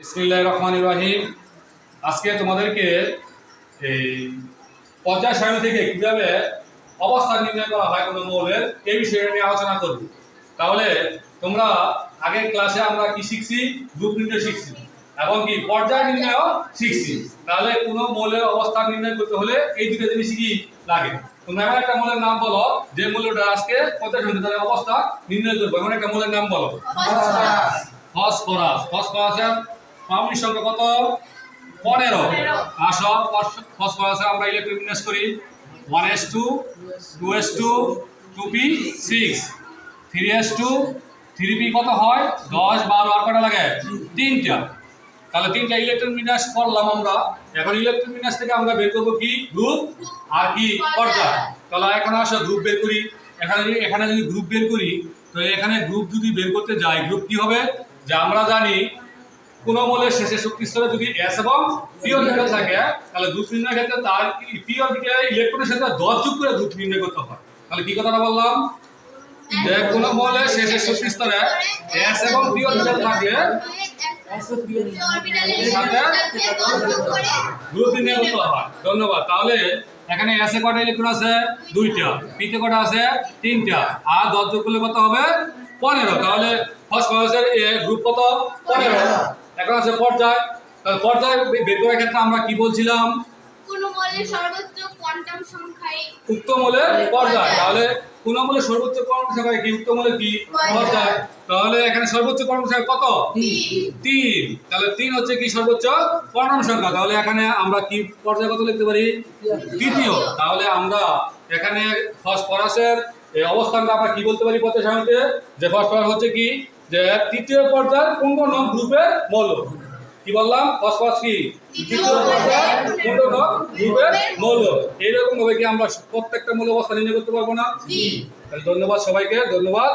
বিসমিল্লাহির রহমানির রহিম। আজকে তোমাদেরকে এই পর্যায় সারণী থেকে কীভাবে অবস্থান নির্ণয় করা হয় কোনো মৌলের এই বিষয়ে নিয়ে আলোচনা করব। তাহলে তোমরা আগের ক্লাসে আমরা কি শিখছি? গ্রুপ নির্ণয় শিখছি এবং কি পর্যায় নির্ণয়ও শিখছি। তাহলে কোনো মৌলের অবস্থান নির্ণয় করতে হলে এই দুটো জিনিস কি লাগে? তোমরা এমন একটা মৌলের নাম বলো যে মূল্যটা আজকে পর্যায় সারণী তাদের অবস্থা নির্ণয় করব। এমন একটা মৌলের নাম বলো। ফসফরাস ফসফরাসের পাউন্ড সংখ্যা কত? পনেরো। আসো ফসফরাসে আমরা ইলেকট্রন বিন্যাস করি। One S two two S two two P six three S two three P কত হয়? দশ বারো আর কটা লাগে? তিনটা। তাহলে তিনটা ইলেকট্রন বিন্যাস করলাম আমরা। এখন ইলেকট্রন বিন্যাস থেকে আমরা বের করব কি? গ্রুপ আর কি? পর্যায় তাহলে এখন আসো গ্রুপ বের করি। এখানে যদি এখানে যদি গ্রুপ বের করি তো এখানে গ্রুপ যদি বের করতে যাই গ্রুপ কি হবে? যে আমরা জানি কোন মৌলের শেষে শক্তি স্তরে যদি এস এবং পি অরবিটাল থাকে, তাহলে ক্ষেত্রে তার ইলেকট্রনের সাথে দশ যুগ করে গ্রুপ নির্ণয় করতে হয়। তাহলে কি কথাটা বললাম? যে কোন শেষে এস এবং করতে হয়। ধন্যবাদ। তাহলে এখানে এসে কটা আছে? দুইটা। কটা আছে? তিনটা। আর দশ করলে হবে? পনেরো। তাহলে এ গ্রুপ কত? পনেরো। এখন আছে পর্যায়। পর্যায় বের করার ক্ষেত্রে আমরা কি বলছিলাম? কোন মৌলের সর্বোচ্চ কোয়ান্টাম সংখ্যায় উক্ত মূলের পর্যায়। তাহলে কোন মূলের সর্বোচ্চ কর্ম সংখ্যা কি? উক্ত মূলের কি? পর্যায়। তাহলে এখানে সর্বোচ্চ কর্ম সংখ্যা কত? তিন। তাহলে তিন হচ্ছে কি সর্বোচ্চ পর্ণম সংখ্যা? তাহলে এখানে আমরা কি পর্যায় কত লিখতে পারি? তৃতীয়। তাহলে আমরা এখানে ফসফরাসের এই অবস্থানটা আমরা কি বলতে পারি পর্যায় সারণীতে যে ফসফরাস হচ্ছে কি? যে তৃতীয় পর্যায়ের কোন কোন গ্রুপের মৌল। কি বললাম? ফসফরাস কি? তৃতীয় পর্যায়ের কোন কোন গ্রুপের মৌল। এইরকম ভাবে কি আমরা প্রত্যেকটা মূল অবস্থা নির্ণয় করতে পারব না? ধন্যবাদ সবাইকে ধন্যবাদ।